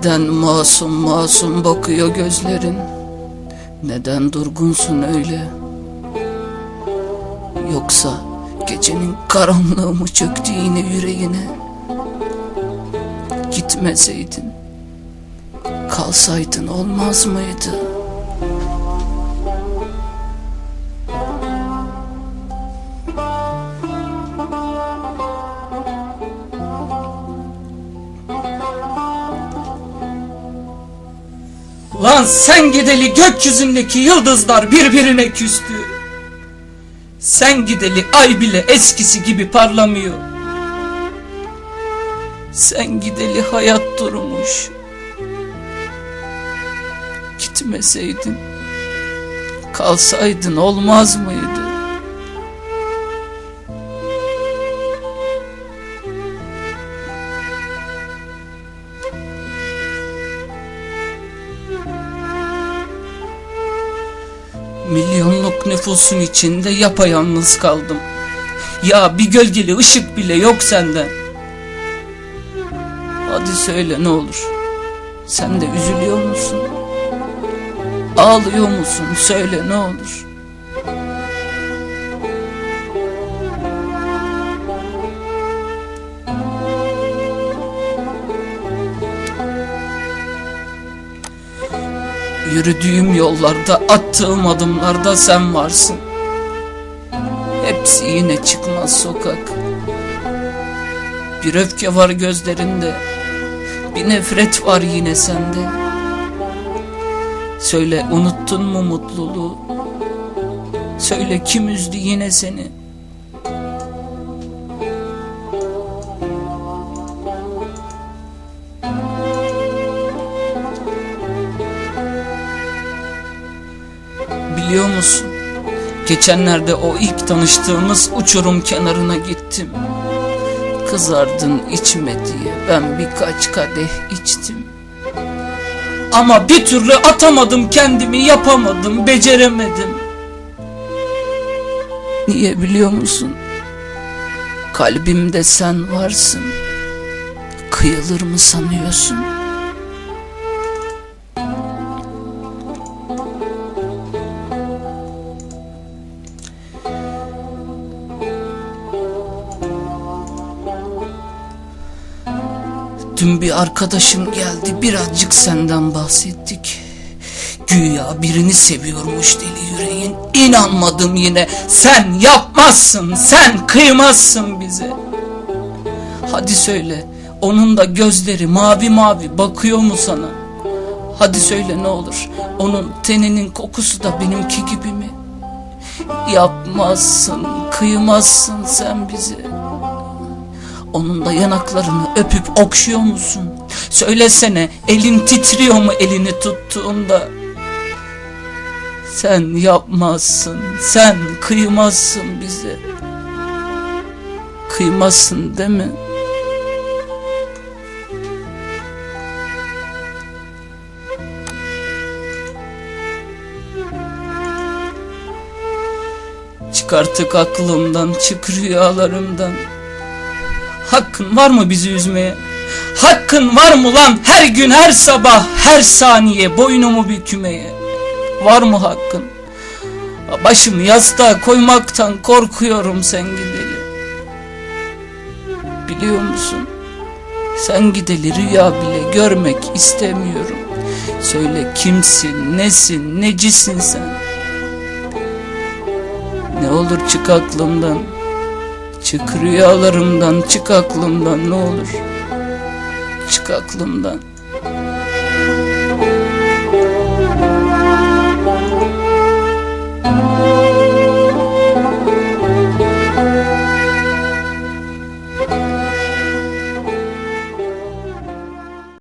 Neden masum masum bakıyor gözlerin? Neden durgunsun öyle? Yoksa gecenin karanlığı mı çöktü yine yüreğine? Gitmeseydin, kalsaydın olmaz mıydı? Lan sen gideli gökyüzündeki yıldızlar birbirine küstü. Sen gideli ay bile eskisi gibi parlamıyor. Sen gideli hayat durmuş. Gitmeseydin, kalsaydın olmaz mıydı? Milyonluk nüfusun içinde yapayalnız kaldım. Ya bir gölgeli ışık bile yok senden. Hadi söyle ne olur. Sen de üzülüyor musun? Ağlıyor musun? Söyle ne olur. Yürüdüğüm yollarda, attığım adımlarda sen varsın. Hepsi yine çıkmaz sokak. Bir öfke var gözlerinde, bir nefret var yine sende. Söyle unuttun mu mutluluğu? Söyle kim üzdü yine seni? Biliyor musun? Geçenlerde o ilk tanıştığımız uçurum kenarına gittim. Kızardın içme diye ben birkaç kadeh içtim. Ama bir türlü atamadım kendimi yapamadım beceremedim. Niye biliyor musun? Kalbimde sen varsın. Kıyılır mı sanıyorsun? Dün bir arkadaşım geldi birazcık senden bahsettik. Güya birini seviyormuş deli yüreğin. İnanmadım yine. Sen yapmazsın, sen kıymazsın bize. Hadi söyle, onun da gözleri mavi mavi bakıyor mu sana? Hadi söyle ne olur, onun teninin kokusu da benimki gibi mi? Yapmazsın, kıymazsın sen bize. Onun da yanaklarını öpüp okşuyor musun? Söylesene elin titriyor mu elini tuttuğunda? Sen yapmazsın, sen kıymazsın bize. Kıymazsın değil mi? Çık artık aklımdan, çık rüyalarımdan. Hakkın var mı bizi üzmeye? Hakkın var mı lan her gün her sabah her saniye boynumu bükmeye? Var mı hakkın? Başımı yastığa koymaktan korkuyorum sen gideli. Biliyor musun? Sen gideli rüya bile görmek istemiyorum. Söyle kimsin, nesin, necisin sen? Ne olur çık aklımdan. Çık rüyalarımdan, çık aklımdan ne olur. Çık aklımdan.